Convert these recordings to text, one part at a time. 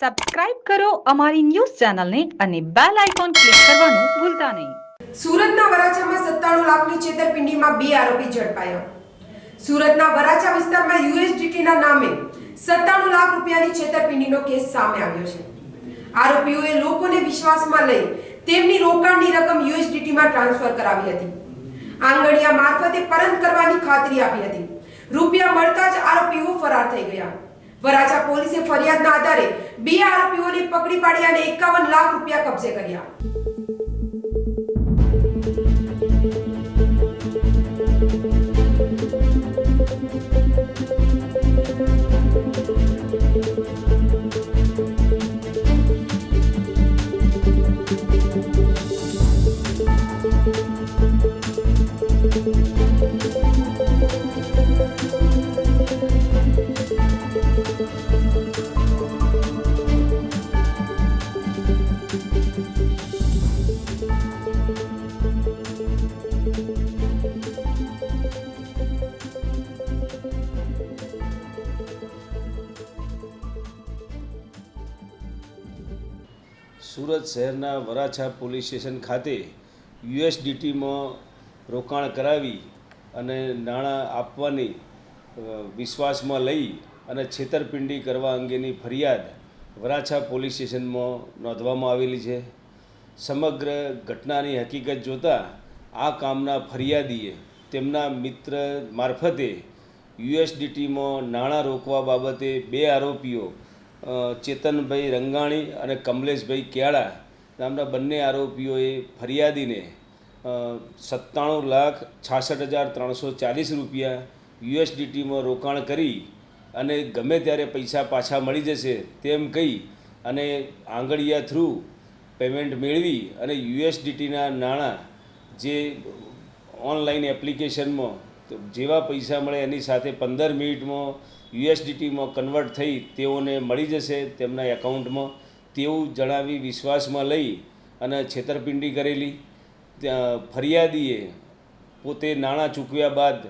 Subscribe કરો અમારી news ચેનલને અને બેલ આઇકોન ક્લિક કરવાનું ભૂલતા નહીં. સુરતના વરાછામાં સત્તાણું લાખની છેતરપિંડીમાં બે આરોપી ઝડપાયો. સુરતના વરાછા વિસ્તારમાં યુએસડીટીના નામે સત્તાણું લાખ રૂપિયાની છેતરપિંડીનો કેસ સામે આવ્યો છે. આરોપીઓએ લોકોને વિશ્વાસમાં લઈ તેમની રોકાણની રકમ યુએસડીટીમાં ટ્રાન્સફર કરાવી હતી. આંગણિયા મારફતે પરત કરવાની ખાતરી આપી હતી. રૂપિયા મળતા જ આરોપીઓ ફરાર થઈ ગયા. વરાછા પોલીસે ફરિયાદના આધારે બે આરોપીઓને પકડી પાડી અને એકાવન લાખ રૂપિયા કબજે કર્યા. સુરત શહેરના વરાછા પોલીસ સ્ટેશન ખાતે યુએસડીટીમાં રોકાણ કરાવી અને નાણાં આપવાની વિશ્વાસમાં લઈ અને છેતરપિંડી કરવા અંગેની ફરિયાદ વરાછા પોલીસ સ્ટેશનમાં નોંધવામાં આવેલી છે. સમગ્ર ઘટનાની હકીકત જોતાં આ કામના ફરિયાદીએ તેમના મિત્ર મારફતે યુએસડીટીમાં નાણાં રોકવા બાબતે બે આરોપીઓ ચેતનભાઈ રંગાણી અને કમલેશભાઈ કેળા નામના બંને આરોપીઓએ ફરિયાદીને સત્તાણું લાખ છાસઠ હજાર ત્રણસો ચાલીસ રૂપિયા યુએસડીટીમાં રોકાણ કરી અને ગમે ત્યારે પૈસા પાછા મળી જશે તેમ કહી અને આંગળીયા થ્રુ પેમેન્ટ મેળવી અને યુએસડીટીના નાણાં જે ઓનલાઈન એપ્લિકેશનમાં તો જેવા પૈસા મળે એની સાથે પંદર મિનિટમાં યુએસડીટીમાં કન્વર્ટ થઈ તેઓને મળી જશે તેમના એકાઉન્ટમાં. તેવું જણાવી વિશ્વાસમાં લઈ અને છેતરપિંડી કરેલી. ત્યાં ફરિયાદીએ પોતે નાણાં ચૂકવ્યા બાદ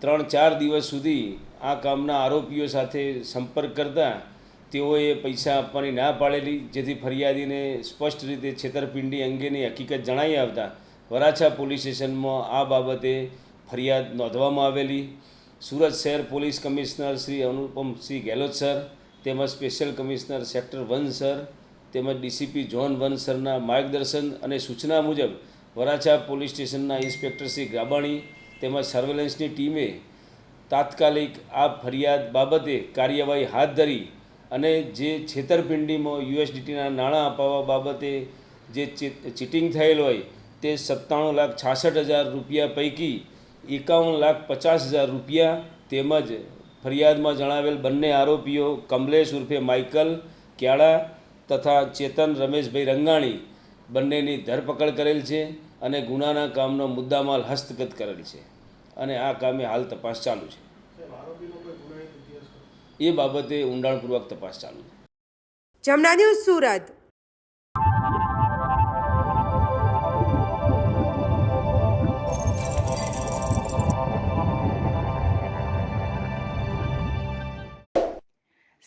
ત્રણ ચાર દિવસ સુધી આ કામના આરોપીઓ સાથે સંપર્ક કરતા તેઓએ પૈસા આપવાની ના પાડેલી, જેથી ફરિયાદીને સ્પષ્ટ રીતે છેતરપિંડી અંગેની હકીકત જણાઈ આવતા વરાછા પોલીસ સ્ટેશનમાં આ બાબતે ફરિયાદ નોંધવામાં આવેલી. સુરત શહેર police commissioner Shri Anupam Singh Gehlot sir, તેમજ special commissioner sector one sir, તેમજ ડીસીપી જોન વન સરના માર્ગદર્શન અને સૂચના મુજબ વરાછા પોલીસ સ્ટેશનના ઇન્સ્પેક્ટર શ્રી ગાબાણી તેમજ સર્વેલન્સની ટીમે તાત્કાલિક આ ફરિયાદ બાબતે કાર્યવાહી હાથ ધરી અને જે છેતરપિંડીમાં યુએસડીટીના નાણાં અપાવવા બાબતે જે ચીટિંગ થયેલ હોય તે સત્તાણું લાખ છાસઠ હજાર રૂપિયા પૈકી એકાવન લાખ પચાસ હજાર રૂપિયા તેમજ ફરિયાદમાં જણાવેલ બંને આરોપીઓ કમલેશ ઉર્ફે માઇકલ ક્યાળા તથા ચેતન રમેશભાઈ રંગાણી બંનેની ધરપકડ કરેલ છે અને ગુનાના કામનો મુદ્દામાલ હસ્તગત કરેલ છે અને આ કામે હાલ તપાસ ચાલુ છે. એ બાબતે ઊંડાણપૂર્વક તપાસ ચાલુ છે. જમના ન્યૂઝ સુરત.